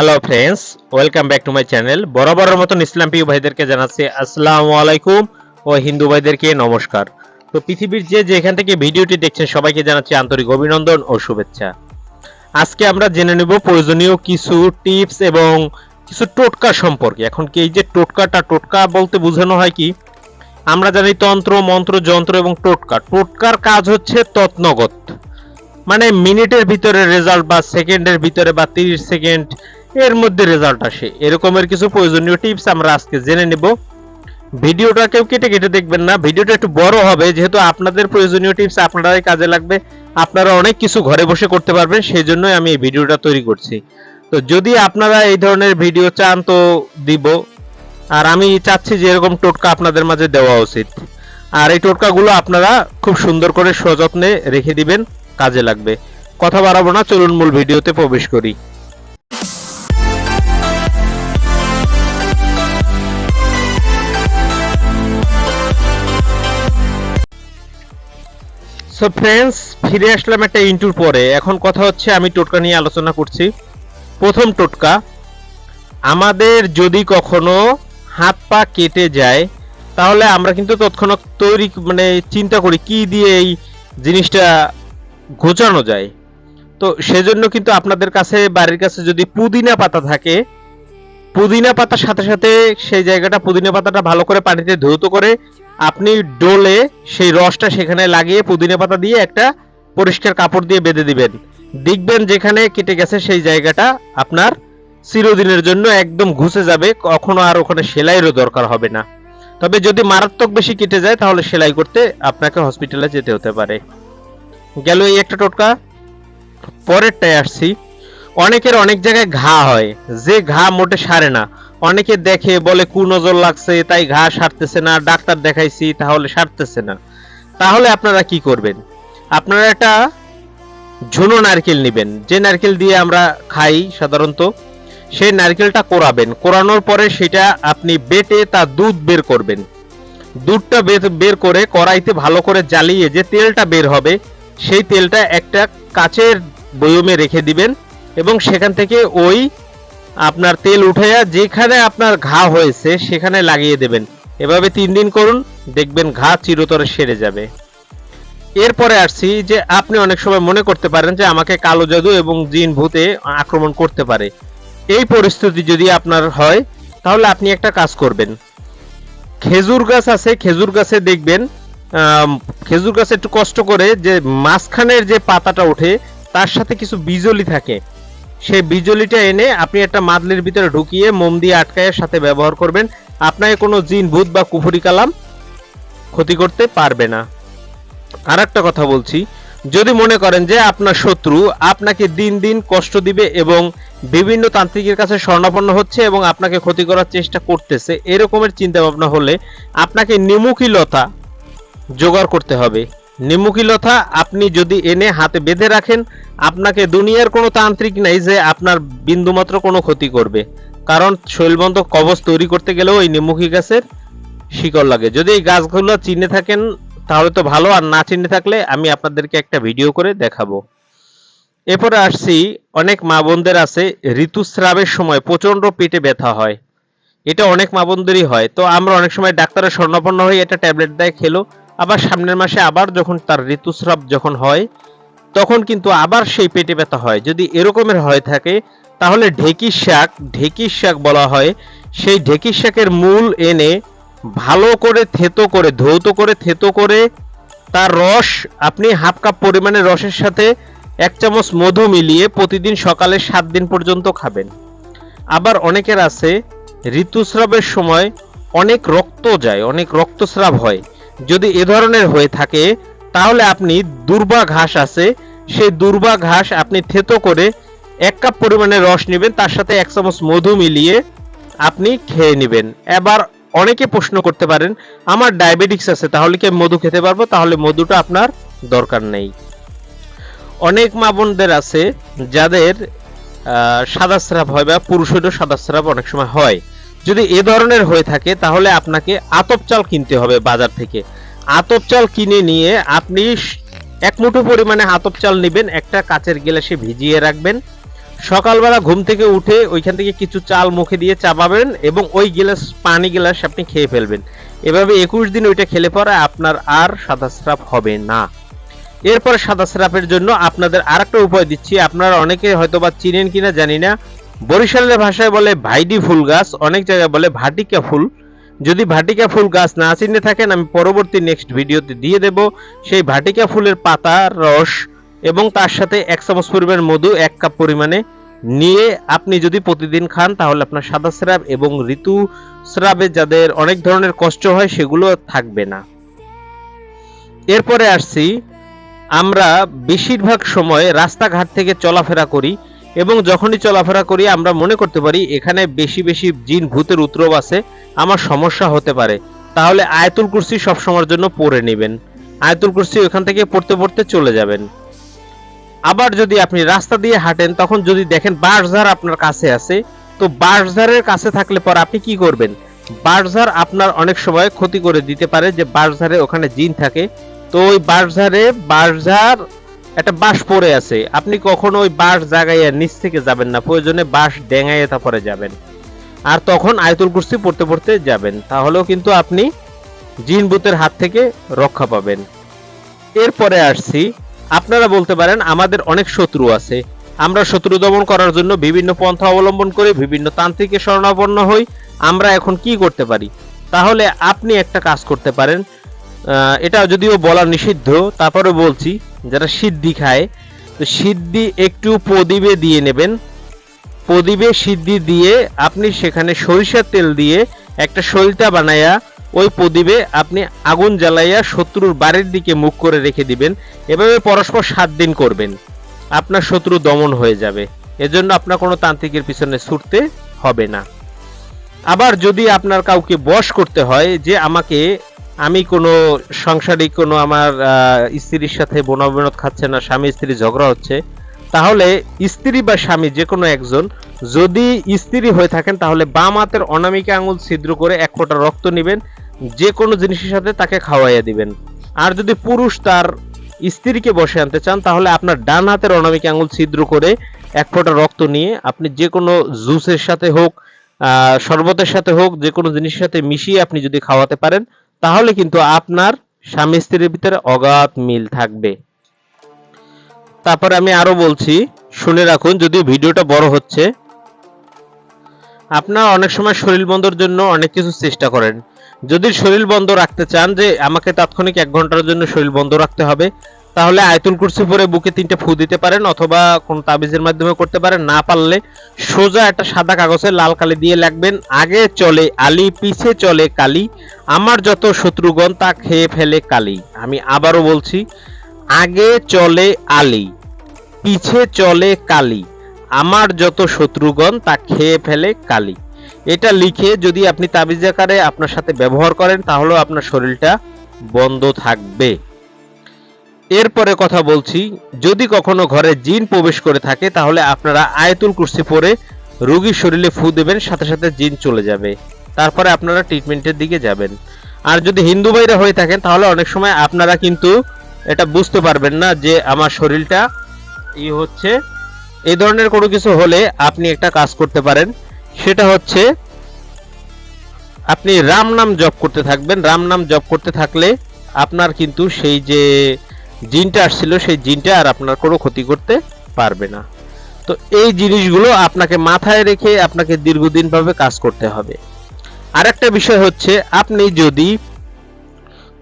Hello friends welcome back to my channel বরাবরের মতন ইসলাম প্রিয় ভাইদেরকে জানাচ্ছি আসসালামু আলাইকুম ও হিন্দু ভাইদেরকে নমস্কার। তো পৃথিবীর যে যেখান থেকে ভিডিওটি দেখছেন, সবাইকে জানাচ্ছি আন্তরিক অভিনন্দন ও শুভেচ্ছা। আজকে আমরা জেনে নেব প্রয়োজনীয় কিছু টিপস এবং কিছু টোটকা সম্পর্কে। এখন কি এই যে টোটকাটা, টোটকা বলতে বোঝানো হয় কি? আমরা জানি তন্ত্র, মন্ত্র, যন্ত্র এবং টোটকা। টোটকার কাজ হচ্ছে তৎনগত। মানে মিনিটের ভিতরে রেজাল্ট বা সেকেন্ডের ভিতরে বা তিরিশ সেকেন্ড এর মধ্যে রেজাল্ট আসে। এরকমের কিছু প্রয়োজনীয় টিপস আমরা আজকে জেনে নেব। ভিডিওটা কেউ কেটে কেটে দেখবেন না। ভিডিওটা একটু বড় হবে, যেহেতু আপনাদের প্রয়োজনীয় টিপস আপনারাই কাজে লাগবে। আপনারা অনেক কিছু ঘরে বসে করতে পারবেন, সেই জন্যই আমি এই ভিডিওটা তৈরি করছি। তো যদি আপনারা এই ধরনের ভিডিও চান, তো দিব। আর আমি চাচ্ছি যে এরকম টোটকা আপনাদের মাঝে দেওয়া উচিত। আর এই টোটকাগুলো আপনারা খুব সুন্দর করে সযত্নে রেখে দিবেন, কাজে লাগবে। কথা বাড়াবো না, চলুন মূল ভিডিওতে প্রবেশ করি। সো ফ্রেন্ডস ফিরে আসলাম একটা ইন্টুর পরে। এখন কথা হচ্ছে, আমি টোটকা নিয়ে আলোচনা করছি। প্রথম টোটকা, আমাদের যদি কখনো হাত পা কেটে যায়, তাহলে আমরা কিন্তু তৎক্ষণাৎ তৈরি মানে চিন্তা করি, কি দিয়ে এই জিনিসটা ঘোচানো যায়। তো সেজন্য কিন্তু আপনাদের কাছে, বাড়ির কাছে যদি পুদিনা পাতা থাকে, পুদিনা পাতার সাথে সাথে সেই জায়গাটা, পুদিনা পাতাটা ভালো করে পানিতে ধৌত করে আপনি ডোলে সেই রসটা সেখানে লাগিয়ে পুদিনা পাতা দিয়ে একটা পরিষ্কার কাপড় দিয়ে বেঁধে দিবেন। দেখবেন যেখানে কেটে গেছে সেই জায়গাটা আপনার চিরদিনের জন্য একদম ঘুষে যাবে, কখনো আর ওখানে সেলাইয়েরও দরকার হবে না। তবে যদি মারাত্মক বেশি কেটে যায়, তাহলে সেলাই করতে আপনাকে হসপিটালে যেতে হতে পারে। গেল এই একটা টোটকা। পরেরটায় আসছি। অনেকের অনেক জায়গায় ঘা হয়। যে ঘা মোটে সারে না। অনেকে দেখে, বলে কুনজর লাগছে, তাই ঘা সারতেছে না, ডাক্তার দেখাইছি, তাহলে সারতেছে না। তাহলে আপনারা কি করবেন? আপনারা একটা ঝুনো নারকেল নেবেন। যে নারকেল দিয়ে আমরা খাই সাধারণত সেই নারকেলটা কোরাবেন। কোরানোর পরে সেটা আপনি বেটে তা দুধ বের করবেন। দুধটা বের- করে কড়াইতে ভালো করে জ্বালিয়ে যে তেলটা বের হবে, সেই তেলটা একটা কাচের বয়মে রেখে দিবেন এবং সেখান থেকে ওই আপনার তেল উঠাইয়া যেখানে আপনার ঘা হয়েছে সেখানে লাগিয়ে দেবেন। এভাবে তিন দিন করুন, দেখবেন ঘা চিরতরে সেরে যাবে। এরপরে আসছি যে আপনি অনেক সময় মনে করতে পারেন যে আমাকে কালো জাদু এবং জিন ভূতে আক্রমণ করতে পারে। এই পরিস্থিতি যদি আপনার হয়, তাহলে আপনি একটা কাজ করবেন। খেজুর গাছ আছে, খেজুর গাছে দেখবেন খেজুর গাছে একটু কষ্ট করে যে মাঝখানের যে পাতাটা ওঠে, তার সাথে কিছু বিজলি থাকে। সেই বিজলিটা এনে আপনি একটা মাদলির ভিতরে ঢুকিয়ে মোম দিয়ে আটকায় সাথে ব্যবহার করবেন। আপনাকে কোনো জিন, ভূত বা কুফুরি কালাম ক্ষতি করতে পারবে না। আর একটা কথা বলছি, যদি মনে করেন যে আপনার শত্রু আপনাকে দিন দিন কষ্ট দিবে এবং বিভিন্ন তান্ত্রিকের কাছে স্বর্ণাপন্ন হচ্ছে এবং আপনাকে ক্ষতি করার চেষ্টা করতেছে, এরকমের চিন্তা ভাবনা হলে আপনাকে নিমুখী লতা জোগাড় করতে হবে। নিমুখী লতা আপনি যদি এনে হাতে বেঁধে রাখেন, আপনাকে দুনিয়ার কোনো তান্ত্রিক নাই যে আপনার বিন্দুমাত্র কোনো ক্ষতি করবে। কারণ শৈলবন্ত কবচ তৈরি করতে গেলেও এই নিমুখী গাছের শিকড় লাগে। যদি এই গাছগুলো চিনে থাকেন, তাহলে তো ভালো, আর না চিনে থাকলে আমি আপনাদেরকে একটা ভিডিও করে দেখাবো। এরপরে আসছি, অনেক মা বোনদের আছে, ঋতুস্রাবের সময় প্রচণ্ড পেটে ব্যথা হয়। এটা অনেক মা বোনদেরই হয়। তো আমরা অনেক সময় ডাক্তারের স্বর্ণাপন্ন হয়ে এটা ট্যাবলেট দেয়, খেলো। আবার সামনের মাসে আবার যখন তার ঋতুস্রাব যখন হয়, তখন কিন্তু আবার সেই পেটে ব্যথা হয়। যদি এরকমের হয়ে থাকে, তাহলে ঢেকির শাক ঢেকির শাক বলা হয়, সেই ঢেকির শাকের মূল এনে ভালো করে থেতো করে, ধৌত করে, থেতো করে তার রস, আপনি হাফ কাপ পরিমাণে রসের সাথে এক চামচ মধু মিলিয়ে প্রতিদিন সকালে সাত দিন পর্যন্ত খাবেন। আবার অনেকের আছে, ঋতুস্রাবের সময় অনেক রক্ত যায়, অনেক রক্তস্রাব হয়। যদি এ ধরনের হয়ে থাকে, তাহলে আপনি দুর্বা ঘাস আছে, সেই দুর্বা ঘাস আপনি থেতো করে এক কাপ পরিমাণে রস নেবেন, তার সাথে এক চামচ মধু মিলিয়ে আপনি খেয়ে নেবেন। এবার অনেকে প্রশ্ন করতে পারেন, আমার ডায়াবেটিক্স আছে, তাহলে কি মধু খেতে পারব? তাহলে মধুটা আপনার দরকার নেই। অনেক মা বোনদের আছে, যাদের সাদা স্রাব হয় বা পুরুষেরও সাদা স্রাব অনেক সময় হয়। যদি এ ধরনের হয়ে থাকে, তাহলে আপনাকে আতপ চাল কিনতে হবে বাজার থেকে। আতপ চাল কিনে নিয়ে আপনি এক মুঠো পরিমাণে আতপ চাল নেবেন, একটা কাচের গ্লাসে ভিজিয়ে রাখবেন। সকালবেলা ঘুম থেকে উঠে ওইখান থেকে কিছু চাল মুখে দিয়ে চাপাবেন এবং ওই গিলাস, পানি গিলাস আপনি খেয়ে ফেলবেন। এভাবে একুশ দিন ওইটা খেলে পরে আপনার আর সাদা স্রাব হবে না। এরপরে সাদা স্রাপের জন্য আপনাদের আর একটা উপায় দিচ্ছি। আপনারা অনেকে হয়তো বা চিনেন কিনা জানি না। বরিশালের ভাষায় বলে ভাইডি ফুল গাছ, অনেক জায়গায় বলে ভাটিকা ফুল। যদি ভাটিকা ফুল গাছ না চিনে থাকেন, আমি পরবর্তী নেক্সট ভিডিওতে দিয়ে দেব সেই ভাটিকা ফুলের পাতা রস এবং তার সাথে এক চামচ পরিমাণ মধু, এক কাপ পরিমাণে নিয়ে আপনি যদি প্রতিদিন খান, তাহলে আপনার সাদা স্রাব এবং ঋতু স্রাবে যাদের অনেক ধরনের কষ্ট হয়, সেগুলো থাকবে না। এরপরে আসছি, আমরা বেশিরভাগ সময় রাস্তাঘাট থেকে চলাফেরা করি। এবং যখনই চলাফেরা করি, আমরা মনে করতে পারি এখানে বেশি বেশি জিন ভূতের উত্রব আছে, আমার সমস্যা হতে পারে। তাহলে আয়তুল কুরসি সবসময়ের জন্য পড়ে নেবেন। আয়তুল কুরসি ওখান থেকে পড়তে পড়তে চলে যাবেন। আবার যদি আপনি রাস্তা দিয়ে হাঁটেন, তখন যদি দেখেন বাঁশঝাড় আপনার কাছে আছে, তো বাঁশঝাড়ের কাছে থাকলে পর আপনি কি করবেন? বাঁশঝাড় আপনার অনেক সময় ক্ষতি করে দিতে পারে যে বাঁশঝাড়ে ওখানে জিন থাকে। তো ওই বাঁশঝাড়ে বাঁশঝাড় একটা বাঁশ পড়ে আছে। আপনি কখনো ওই বাঁশ জাগাইয়া নিচ থেকে যাবেন না, প্রয়োজনে বাঁশ ডেঙাইয়ে তারপরে যাবেন। আর তখন আয়তুল কুরসি পড়তে পড়তে যাবেন, তাহলেও কিন্তু আপনি জিন ভূতের হাত থেকে রক্ষা পাবেন। এরপরে আসছি, আপনারা বলতে পারেন আমাদের অনেক শত্রু আছে। আমরা শত্রু দমন করার জন্য বিভিন্ন পন্থা অবলম্বন করে বিভিন্ন তান্ত্রিকের শরণাপন্ন হই। আমরা এখন কি করতে পারি? তাহলে আপনি একটা কাজ করতে পারেন এটা যদিও বলা নিষিদ্ধ তারপরে বলছি, যারা সিদ্ধি খায়, তো সিদ্ধি একটু প্রদীপে দিয়ে নেবেন। প্রদীপে সিদ্ধি দিয়ে আপনি সেখানে সরিষার তেল দিয়ে একটা সলিতা বানায়া ওই প্রদীপে আপনি আগুন জ্বালাইয়া শত্রুর বাড়ির দিকে মুখ করে রেখে দিবেন। এভাবে পরস্পর সাত দিন করবেন। আপনার শত্রু দমন হয়ে যাবে। এজন্য আপনার কোনো তান্ত্রিকের পিছনে ছুটতে হবে না। আবার যদি আপনার কাউকে বশ করতে হয় যে আমাকে আমি কোনো সাংসারিক কোনো আমার স্ত্রীর সাথে বনবিনোদ খাচ্ছে না, স্বামী স্ত্রী ঝগড়া হচ্ছে, তাহলে স্ত্রী বা স্বামী যে কোনো একজন যদি স্ত্রী হয়ে থাকেন, তাহলে বাম হাতের অনামিকা আঙুল ছিদ্র করে এক ফোঁটা রক্ত নেবেন, যে কোনো জিনিসের সাথে তাকে খাওয়াইয়া দিবেন। আর যদি পুরুষ তার স্ত্রীকে বসে আনতে চান, তাহলে আপনার ডান হাতের অনামিকা আঙুল ছিদ্র করে এক ফোঁটা রক্ত নিয়ে আপনি যে কোনো জুসের সাথে হোক শরবতের সাথে হোক, যে কোনো জিনিসের সাথে মিশিয়ে আপনি যদি খাওয়াতে পারেন তাহলে কিন্তু আপনার স্বামী স্ত্রীর ভিতরে অগাধ মিল থাকবে। তারপরে আমি আরও বলছি, শুনে রাখুন যদি ভিডিওটা বড় হচ্ছে, আপনারা অনেক সময় শরীর বন্ধর জন্য অনেক কিছু চেষ্টা করেন। যদি শরীর বন্ধ রাখতে চান যে, আমাকে তাৎক্ষণিক এক ঘণ্টার জন্য শরীর বন্ধ রাখতে হবে তাহলে আয়তুল কুরসি পরে বুকে তিনটে ফু দিতে পারেন অথবা কোন তাবিজের মাধ্যমে করতে পারেন। না পারলে সোজা একটা সাদা কাগজে লাল কালি দিয়ে লাগবেন আগে চলে আলি, পিছে চলে কালি, আমার যত শত্রুগণ তা খেয়ে ফেলে কালি। আমি আবারও বলছি, আগে চলে আলি, পিছে চলে কালি, আমার যত শত্রুগণ তা খেয়ে ফেলে কালি। এটা লিখে যদি আপনি তাবিজ আকারে আপনার সাথে ব্যবহার করেন, তাহলেও আপনার শরীরটা বন্ধ থাকবে। এরপরে কথা বলছি, যদি কখনো ঘরে জিন প্রবেশ করে থাকে, তাহলে আপনারা আয়তুল কুরসি পরে রোগীর শরীরে ফু দেবেন, সাথে সাথে জিন চলে যাবে। তারপরে আপনারা ট্রিটমেন্টের দিকে যাবেন। আর যদি হিন্দু ভাইরা হয়ে থাকেন, তাহলে অনেক সময় আপনারা কিন্তু এটা বুঝতে পারবেন না যে আমার শরীরটা ই হচ্ছে। এই ধরনের কোনো কিছু হলে আপনি একটা কাজ করতে পারেন। সেটা হচ্ছে, আপনি রাম নাম জপ করতে থাকবেন। রাম নাম জপ করতে থাকলে আপনার কিন্তু সেই যে জিনটা আসছিল, সেই জিনটা আর আপনার কোনো ক্ষতি করতে পারবে না। তো এই জিনিসগুলো আপনাকে মাথায় রেখে আপনাকে দীর্ঘদিন ভাবে কাজ করতে হবে। আরেকটা বিষয় হচ্ছে, আপনি যদি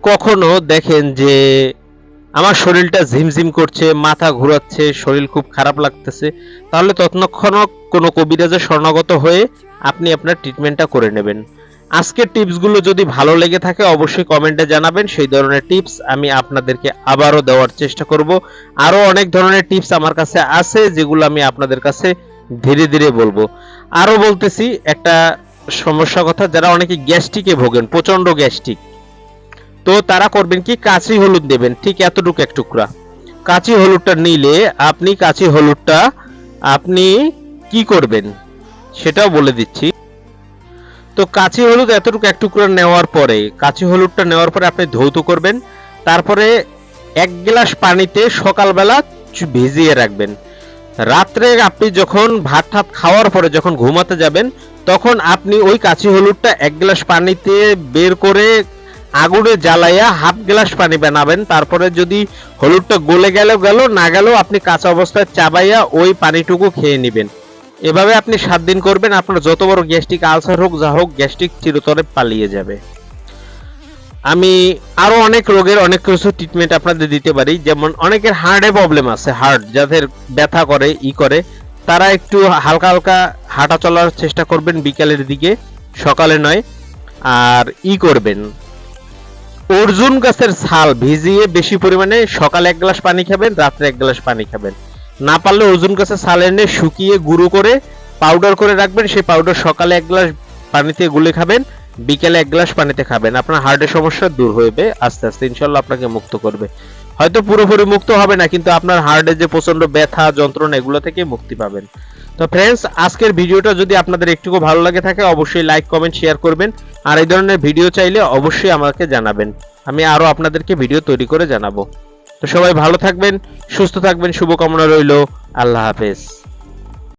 কখনো দেখেন যে আমার শরীরটা ঝিমঝিম করছে, মাথা ঘোরাচ্ছে, শরীর খুব খারাপ লাগতেছে, তাহলে তৎক্ষণ কোনো কবিরাজের শরণাগত হয়ে আপনি আপনার ট্রিটমেন্টটা করে নেবেন। আজকের টিপসগুলো যদি ভালো লেগে থাকে, অবশ্যই কমেন্টে জানাবেন। সেই ধরনের টিপস আমি আপনাদেরকে আবারও দেওয়ার চেষ্টা করব। আরও অনেক ধরনের টিপস আমার কাছে আছে, যেগুলো আমি আপনাদের কাছে ধীরে ধীরে বলব। আরও বলতেছি, একটা সমস্যা কথা, যারা অনেকে গ্যাস্ট্রিকে ভোগেন, প্রচণ্ড গ্যাস্ট্রিক, তো তারা করবেন কি, কাঁচি হলুদ দেবেন, ঠিক এতটুকু এক টুকরা। কাঁচি হলুদটা নিলে আপনি, কাঁচি হলুদটা আপনি কি করবেন, সেটাও বলে দিচ্ছি। তো কাঁচি হলুদ এতটুকু এক টুকরা নেওয়ার পরে, কাঁচি হলুদটা নেওয়ার পরে আপনি ধৌত করবেন, তারপরে এক গ্লাস পানিতে সকালবেলা ভিজিয়ে রাখবেন। রাত্রে আপনি যখন ভাত ঠাত খাওয়ার পরে যখন ঘুমাতে যাবেন, তখন আপনি ওই কাঁচি হলুদটা এক গ্লাস পানিতে বের করে আগুনে জ্বালাইয়া হাফ গ্লাস পানি বানাবেন। তারপরে যদি হলুদটা গলে গেল গেল, না গেল আপনি কাঁচা অবস্থায় চাবাইয়া ওই পানিটুকু খেয়ে নেবেন। এভাবে আপনি সাত দিন করবেন, আপনার যত বড় গ্যাস্ট্রিক আলসার হোক, যা হোক গ্যাস্ট্রিক চিরতরে পালিয়ে যাবে। আমি আরও অনেক রোগের অনেক কিছু ট্রিটমেন্ট আপনাদের দিতে পারি, যেমন অনেকের হার্টে প্রবলেম আছে, হার্ট যাদের ব্যথা করে, ই করে, তারা একটু হালকা হালকা হাঁটা চলার চেষ্টা করবেন বিকালের দিকে, সকালে নয়, আর ই করবেন। অর্জুন গাছের ছাল ভিজিয়ে বেশি পরিমাণে সকালে এক গ্লাস পানি খাবেন, রাত্রে এক গ্লাস পানি খাবেন। না পারলে অর্জুন গাছের ছাল এনে শুকিয়ে গুঁড়ো করে পাউডার করে রাখবেন। সেই পাউডার সকালে এক গ্লাস পানিতে গুলে খাবেন, বিকেলে এক গ্লাস পানিতে খাবেন। আপনার হার্টের সমস্যা দূর হবে আস্তে আস্তে ইনশাল্লাহ আপনাকে মুক্ত করবে। হয়তো পুরোপুরি মুক্ত হবে না, কিন্তু আপনার হার্টের যে প্রচণ্ড ব্যথা, যন্ত্রণা, এগুলো থেকে মুক্তি পাবেন। তো ফ্রেন্ডস আজকের ভিডিওটা যদি আপনাদের একটুকু ভালো লাগে থাকে, অবশ্যই লাইক কমেন্ট শেয়ার করবেন। আর এই ধরনের ভিডিও চাইলে অবশ্যই আমাকে জানাবেন। আমি আরও আপনাদেরকে ভিডিও তৈরি করে জানাব। তো সবাই ভালো থাকবেন সুস্থ থাকবেন শুভকামনা রইল আল্লাহ হাফেজ।